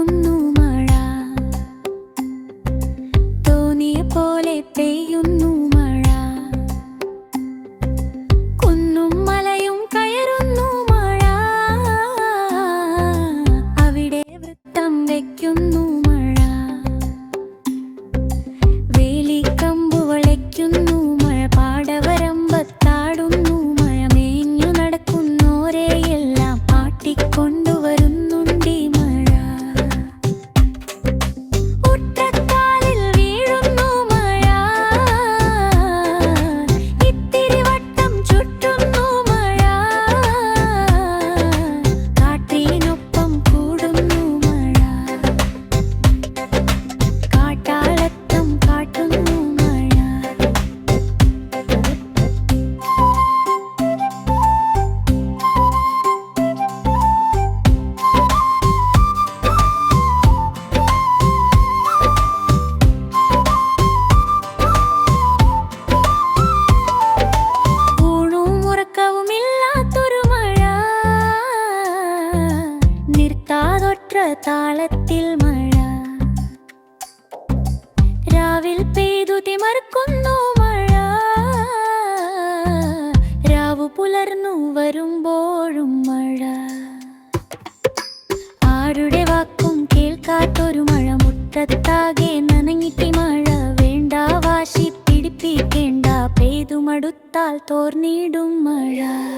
പോകുന്നു മഴ. തോന്നിയ പോലെ പെയ്യുന്നു മഴ. കുന്നും മലയും കയറുന്നു മഴ. അവിടെ വൃത്തം വെക്കുന്നു അക്കമില്ലാത്തൊരു മഴ. നിർത്താതൊറ്റ താളത്തിൽ മഴ. രാവിൽ പെയ്തു തിമർക്കുന്നു മഴ. രാവു പുലർന്നു വരുമ്പോഴും മഴ. ആരുടെ വാക്കും കേൾക്കാത്തൊരു മഴ മുട്ടത്താകെ താളത്താൽ തോർന്നിടും മഴ.